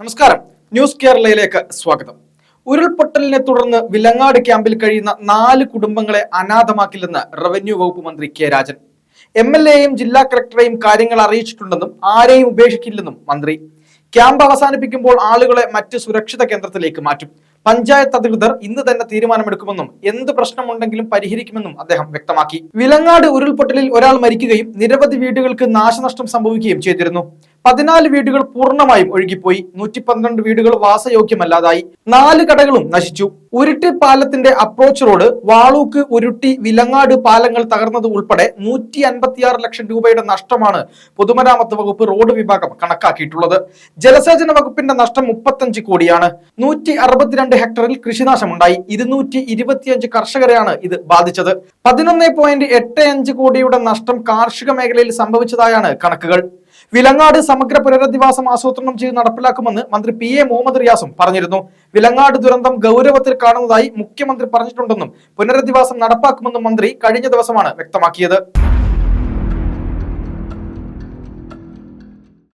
നമസ്കാരം. ന്യൂസ് കേരളയിലേക്ക് സ്വാഗതം. ഉരുൾപൊട്ടലിനെ തുടർന്ന് വിലങ്ങാട് ക്യാമ്പിൽ കഴിയുന്ന നാല് കുടുംബങ്ങളെ അനാഥമാക്കില്ലെന്ന് റവന്യൂ വകുപ്പ് മന്ത്രി കെ രാജൻ. എം എൽ എയും ജില്ലാ കളക്ടറെയും കാര്യങ്ങൾ അറിയിച്ചിട്ടുണ്ടെന്നും ആരെയും ഉപേക്ഷിക്കില്ലെന്നും മന്ത്രി. ക്യാമ്പ് അവസാനിപ്പിക്കുമ്പോൾ ആളുകളെ മറ്റ് സുരക്ഷിത കേന്ദ്രത്തിലേക്ക് മാറ്റും. പഞ്ചായത്ത് അധികൃതർ ഇന്ന് തന്നെ തീരുമാനമെടുക്കുമെന്നും എന്ത് പ്രശ്നമുണ്ടെങ്കിലും പരിഹരിക്കുമെന്നും അദ്ദേഹം വ്യക്തമാക്കി. വിലങ്ങാട് ഉരുൾപൊട്ടലിൽ ഒരാൾ മരിക്കുകയും നിരവധി വീടുകൾക്ക് നാശനഷ്ടം സംഭവിക്കുകയും ചെയ്തിരുന്നു. പതിനാല് വീടുകൾ പൂർണമായും ഒഴുകിപ്പോയി. നൂറ്റി പന്ത്രണ്ട് വീടുകൾ വാസയോഗ്യമല്ലാതായി. നാല് കടകളും നശിച്ചു. ഉരുട്ടി പാലത്തിന്റെ അപ്രോച്ച് റോഡ് വാളൂക്ക് ഉരുട്ടി വിലങ്ങാട് പാലങ്ങൾ തകർന്നത് ഉൾപ്പെടെ നൂറ്റി അൻപത്തിയാറ് ലക്ഷം രൂപയുടെ നഷ്ടമാണ് പൊതുമരാമത്ത് വകുപ്പ് റോഡ് വിഭാഗം കണക്കാക്കിയിട്ടുള്ളത്. ജലസേചന വകുപ്പിന്റെ നഷ്ടം മുപ്പത്തഞ്ച് കോടിയാണ്. നൂറ്റി അറുപത്തിരണ്ട് ഹെക്ടറിൽ കൃഷിനാശമുണ്ടായി. ഇരുന്നൂറ്റി ഇരുപത്തിയഞ്ച് കർഷകരെയാണ് ഇത് ബാധിച്ചത്. പതിനൊന്ന് പോയിന്റ് എട്ട് അഞ്ച് കോടിയുടെ നഷ്ടം കാർഷിക മേഖലയിൽ സംഭവിച്ചതായാണ് കണക്കുകൾ. വിലങ്ങാട് സമഗ്ര പുനരധിവാസം ആസൂത്രണം ചെയ്ത് നടപ്പിലാക്കുമെന്ന് മന്ത്രി പി എ മുഹമ്മദ് റിയാസും പറഞ്ഞിരുന്നു. വിലങ്ങാട് ദുരന്തം ഗൗരവത്തിൽ കാണുന്നതായി മുഖ്യമന്ത്രി പറഞ്ഞിട്ടുണ്ടെന്നും പുനരധിവാസം നടപ്പാക്കുമെന്നും മന്ത്രി കഴിഞ്ഞ ദിവസമാണ് വ്യക്തമാക്കിയത്.